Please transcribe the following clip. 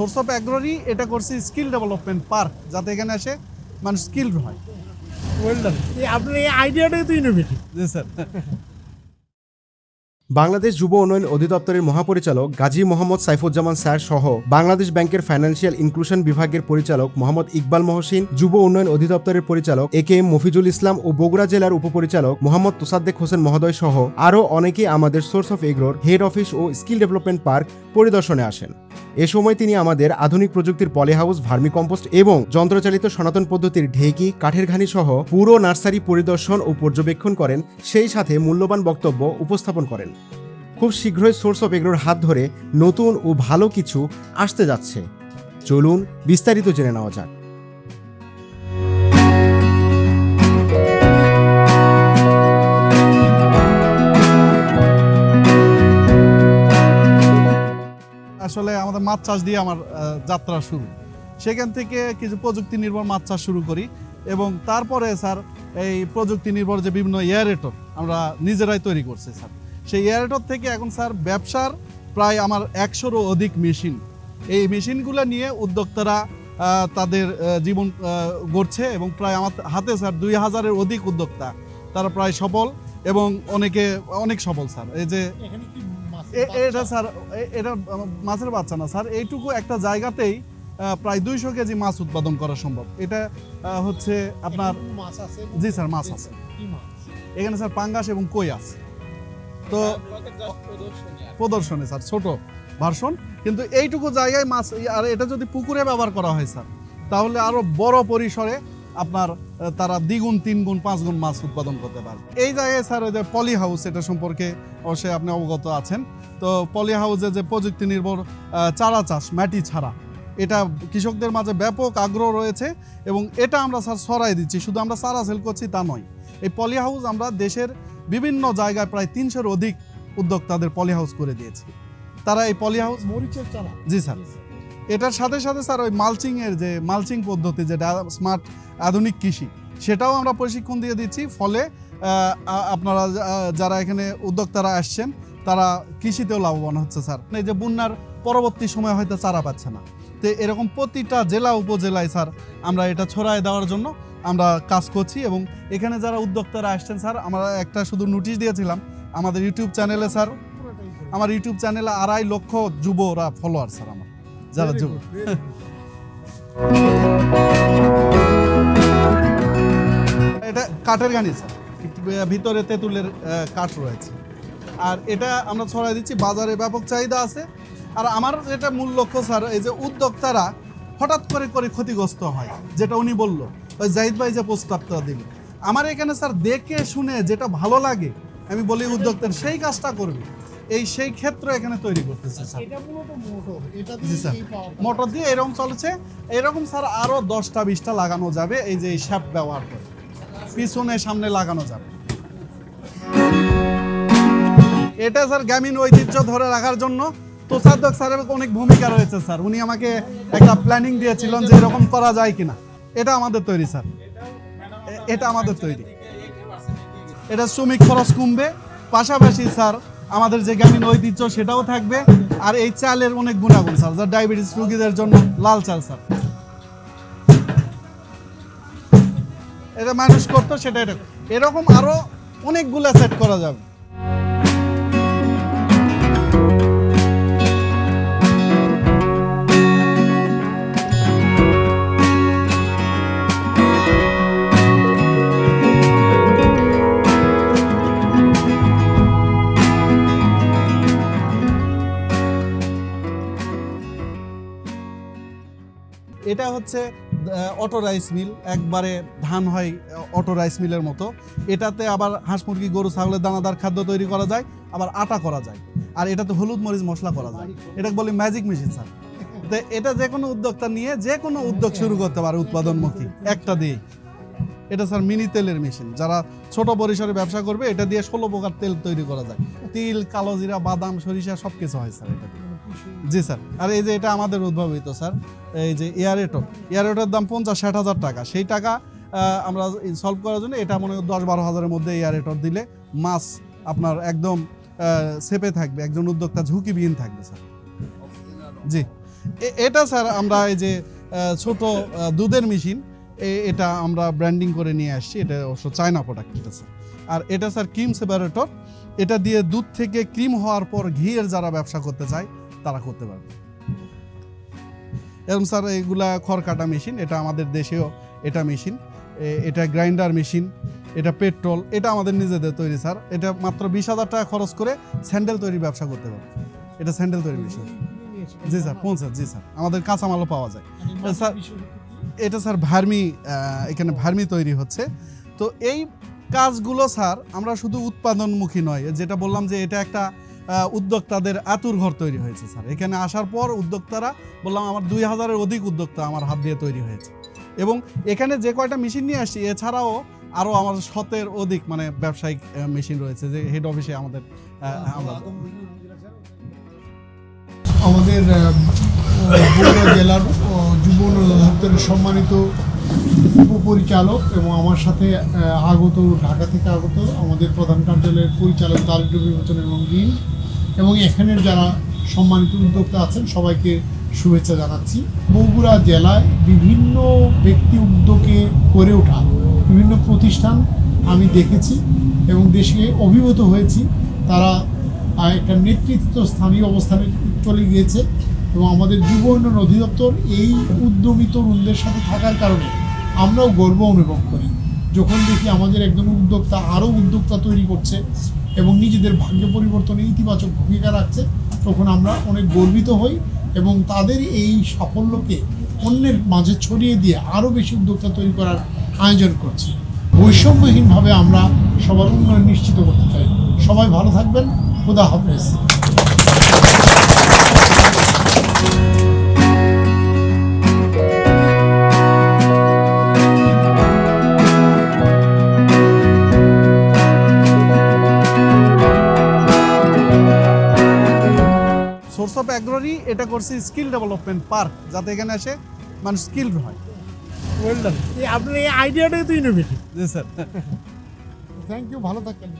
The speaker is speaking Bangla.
সোর্স অফ অ্যাগ্রোরই এটা করছি স্কিল ডেভেলপমেন্ট পার্ক যাতে এখানে এসে মানুষ স্কিল হয় ওয়েলডান আপনার এই আইডিয়াটাই তো ইনোভেটিভ জি স্যার। বাংলাদেশ যুব উন্নয়ন অধিদপ্তরের মহাপরিচালক গাজী মোহাম্মদ সাইফুজ্জামান স্যার সহ বাংলাদেশ ব্যাংকের ফাইন্যান্সিয়াল ইনক্লুশন বিভাগের পরিচালক মোহাম্মদ ইকবাল মহসিন যুব উন্নয়ন অধিদপ্তরের পরিচালক A K M Mafizul Islam ও বগুড়া জেলার উপপরিচালক মোহাম্মদ তোসাদ্দেক হোসেন মহোদয় সহ আরও অনেকেই আমাদের সোর্স অফ এগ্রোর হেড অফিস ও স্কিল ডেভেলপমেন্ট পার্ক পরিদর্শনে আসেন। এ সময় তিনি আমাদের আধুনিক প্রযুক্তির পলিহাউস ভার্মি কম্পোস্ট এবং যন্ত্রচালিত সনাতন পদ্ধতির ঢেকি, কাঠের ঘানি সহ পুরো নার্সারি পরিদর্শন ও পর্যবেক্ষণ করেন, সেই সাথে মূল্যবান বক্তব্য উপস্থাপন করেন। খুব শীঘ্রই সোর্স অফ এগ্রোর হাত ধরে নতুন ও ভালো কিছু আসতে যাচ্ছে। চলুন বিস্তারিত জেনে নেওয়া যাক। আসলে আমাদের মাছ চাষ দিয়ে আমার যাত্রা শুরু। সেখান থেকে কিছু প্রযুক্তি নির্ভর মাছ চাষ শুরু করি এবং তারপরে স্যার এই প্রযুক্তি নির্ভর যে বিভিন্ন এয়ারেটর আমরা নিজেরাই তৈরি করছি, স্যার। সেই এয়ারেটর থেকে এখন স্যার ব্যবসার প্রায় আমার একশোরও অধিক মেশিন। এই মেশিনগুলো নিয়ে উদ্যোক্তারা তাদের জীবন গড়ছে এবং প্রায় আমার হাতে স্যার দুই হাজারের অধিক উদ্যোক্তা। তারা প্রায় সফল এবং অনেকে, অনেক সফল, স্যার। এই যে এটা স্যার এটা মাছের বাচ্চা না। স্যার এইটুকু একটা জায়গাতেই প্রায় দুইশো কেজি মাছ উৎপাদন করা সম্ভব। এটা হচ্ছে আপনার মাছ আছে? জি স্যার মাছ আছে। এখানে স্যার পাঙ্গাস এবং কই আছে। তো প্রদর্শনী স্যার ছোট ভার্সন। কিন্তু এইটুকু জায়গায় মাছ আর এটা যদি পুকুরে ব্যবহার করা হয় স্যার তাহলে আরও বড় পরিসরে আপনার তারা দ্বিগুণ তিন গুণ পাঁচ গুণ মাছ উৎপাদন করতে পারে। এই জায়গায় স্যার ওই যে পলি হাউস এটা সম্পর্কে অবশ্যই আপনি অবগত আছেন। তো পলি হাউসে যে প্রযুক্তি নির্ভর চারা চাষ মাটি ছাড়া এটা কৃষকদের মাঝে ব্যাপক আগ্রহ রয়েছে এবং এটা আমরা স্যার ছড়াই দিচ্ছি। শুধু আমরা চারা সেল করছি তা নয় এই পলি হাউস আমরা দেশের বিভিন্ন জায়গায় প্রায় তিনশোর অধিক উদ্যোক্তাদের পলি হাউস করে দিয়েছি। তারা এই পলি হাউস মরিচের চারা? জি স্যার। এটার সাথে সাথে স্যার ওই মালচিং এর যে মালচিং পদ্ধতি, যেটা স্মার্ট আধুনিক কৃষি, সেটাও আমরা প্রশিক্ষণ দিয়ে দিচ্ছি। ফলে আপনারা যারা এখানে উদ্যোক্তারা আসছেন, তারা কৃষিতেও লাভবান হচ্ছে স্যার। এই যে বন্যার পরবর্তী সময় হয়তো চারা পাচ্ছে না। তো এরকম প্রতিটা জেলা উপজেলায় স্যার আমরা এটা ছড়ায় দেওয়ার জন্য আমরা কাজ করছি এবং এখানে যারা উদ্যোক্তারা আসছেন স্যার, আমরা একটা শুধু নোটিশ দিয়েছিলাম, আমাদের ইউটিউব চ্যানেলে স্যার, আমার ইউটিউব চ্যানেলে আড়াই লক্ষ যুবরা ফলোয়ার স্যার যারা Very যুব good, very good. এটা কাঠের গানি স্যার ভিতরে তেঁতুলের কাঠ রয়েছে। আর এটা আমরা ছড়াই দিচ্ছি বাজারে ব্যাপক চাহিদা আছে। আর আমার যেটা মূল লক্ষ্য স্যার এই যে উদ্যোক্তারা হঠাৎ করে করে ক্ষতিগ্রস্ত হয় যেটা উনি বলল। ওই জাহিদ ভাই যে প্রস্তাবটা দিল। আমার এখানে স্যার দেখে শুনে যেটা ভালো লাগে আমি বলি উদ্যোক্তার সেই কাজটা করবে। এই সেই ক্ষেত্র এখানে তৈরি করতেছে স্যার। মোটর। দিয়ে এরকম চলছে। এরকম স্যার আরও দশটা বিশটা লাগানো যাবে এই যে এই শ্যাপ ব্যবহার করে। পিছনে সামনে লাগানো যাবে। এটা স্যার গ্রামীণ ঐতিহ্য ধরে রাখার জন্য। তোষাদ্দক স্যারের অনেক ভূমিকা রয়েছে স্যার। উনি আমাকে একটা প্ল্যানিং দিয়েছিলেন যে এরকম করা যায় কিনা। এটা আমাদের তৈরি স্যার। এটা আমাদের তৈরি। এটা শ্রমিক খরচ কমবে। পাশাপাশি স্যার আমাদের যে গ্রামীণ ঐতিহ্য সেটাও থাকবে। আর এই চালের অনেক গুণাগুণ, স্যার, যা ডায়াবেটিস রোগীদের জন্য লাল চাল, স্যার। এটা মানুষ করতো সেটা এটা এরকম আরও অনেকগুলো সেট করা যাবে। এটা হচ্ছে অটো রাইস মিল। একবারে ধান হয় অটো রাইস মিলের মতো। এটাতে আবার হাঁস মুরগি, গরু, ছাগলের দানাদার খাদ্য তৈরি করা যায়, আবার আটা করা যায়। আর এটাতে হলুদ মরিচ মশলা করা যায়। এটাকে বলি ম্যাজিক মেশিন স্যার তো এটা যে কোনো উদ্যোক্তা নিয়ে যে কোনো উদ্যোগ শুরু করতে পারে উৎপাদনমুখী। একটা দিয়ে এটা স্যার মিনি তেলের মেশিন যারা ছোট পরিসরে ব্যবসা করবে, এটা দিয়ে ষোলো প্রকার তেল তৈরি করা যায়। তিল কালো জিরা বাদাম, সরিষা সব কিছু হয় স্যার এটা। জি, স্যার। আর এই যে এটা আমাদের উদ্ভাবিত, স্যার, এই যে এয়ারেটো এয়ারেটোর দাম পঞ্চাশ ষাট হাজার টাকা। সেই টাকা আমরা সলভ করার জন্য এটা মনে হয় দশ বারো হাজারের মধ্যে এয়ারেটর দিলে মাছ আপনার একদম সেপে থাকবে, একজন উদ্যোক্তা ঝুঁকিবিহীন থাকবে, স্যার। জি। এটা, স্যার, আমরা এই যে ছোট দুধের মেশিন এটা আমরা ব্র্যান্ডিং করে নিয়ে আসছি। এটা অবশ্য চায়না প্রোডাক্ট এটা, স্যার। আর এটা, স্যার ক্রিম সেপারেটর এটা দিয়ে দুধ থেকে ক্রিম হওয়ার পর ঘিয়ের যারা ব্যবসা করতে চায় তারা করতে পারবে। এরকম স্যার, এগুলা খড় কাটা মেশিন, এটা আমাদের দেশেও এটা মেশিন এটা গ্রাইন্ডার মেশিন, এটা পেট্রোল, এটা আমাদের নিজেদের তৈরি স্যার। এটা মাত্র বিশ হাজার টাকা খরচ করে স্যান্ডেল তৈরির ব্যবসা করতে পারবে। এটা স্যান্ডেল তৈরি মেশিন। জি স্যার পৌঁছে জি স্যার, আমাদের কাঁচামালও পাওয়া যায়। স্যার, এটা স্যার ভার্মি এখানে ভার্মি তৈরি হচ্ছে। তো এই কাজগুলো স্যার, আমরা শুধু উৎপাদনমুখী নয়, যেটা বললাম যে এটা একটা উদ্যোক্তাদের আতুর ঘর তৈরি হয়েছে, স্যার। এখানে আসার পর উদ্যোক্তারা বললাম, আমার দুই হাজারের অধিক উদ্যোক্তা আমার হাত দিয়ে তৈরি হয়েছে। এবং এখানে যে কয়টা মেশিন নিয়ে আসছি, এছাড়াও আরও আমার শতের অধিক মানে ব্যবসায়িক মেশিন রয়েছে যে হেড অফিসে আমাদের আমাদের জেলার যুব দপ্তরের সম্মানিত উপপরিচালক এবং আমার সাথে আগত, ঢাকা থেকে আগত আমাদের প্রধান কার্যালয়ের পরিচালক দারিদ্র বিমোচন এবং ঋণ এবং এখানের যারা সম্মানিত উদ্যোক্তা আছেন, সবাইকে শুভেচ্ছা জানাচ্ছি। বগুড়া জেলায় বিভিন্ন ব্যক্তি উদ্যোগে করে ওঠা বিভিন্ন প্রতিষ্ঠান আমি দেখেছি এবং দেশে অভিভূত হয়েছি। তারা একটা নেতৃত্ব স্থানীয় অবস্থানে চলে গিয়েছে। এবং আমাদের যুব উন্নয়ন অধিদপ্তর এই উদ্যমী তরুণদের সাথে থাকার কারণে আমরাও গর্ব অনুভব করি। যখন দেখি আমাদের একজন উদ্যোক্তা আরও উদ্যোক্তা তৈরি করছে এবং নিজেদের ভাগ্য পরিবর্তনে ইতিবাচক ভূমিকা রাখছে, তখন আমরা অনেক গর্বিত হই এবং তাদের এই সাফল্যকে অন্যের মাঝে ছড়িয়ে দিয়ে আরও বেশি উদ্যোক্তা তৈরি করার আয়োজন করছি। বৈষম্যহীনভাবে আমরা সবার উন্নয়ন নিশ্চিত করতে চাই। সবাই ভালো থাকবেন। খুদা হাফেজ। সোর্স অফ অ্যাগ্রোরি এটা করছি স্কিল ডেভেলপমেন্ট পার্ক যাতে এখানে এসে মানুষ স্কিল হয় ওয়েল ডান আপনার এই আইডিয়াটাই তো ইনোভেটিভ জি স্যার। থ্যাংক ইউ ভালো থাকবেন।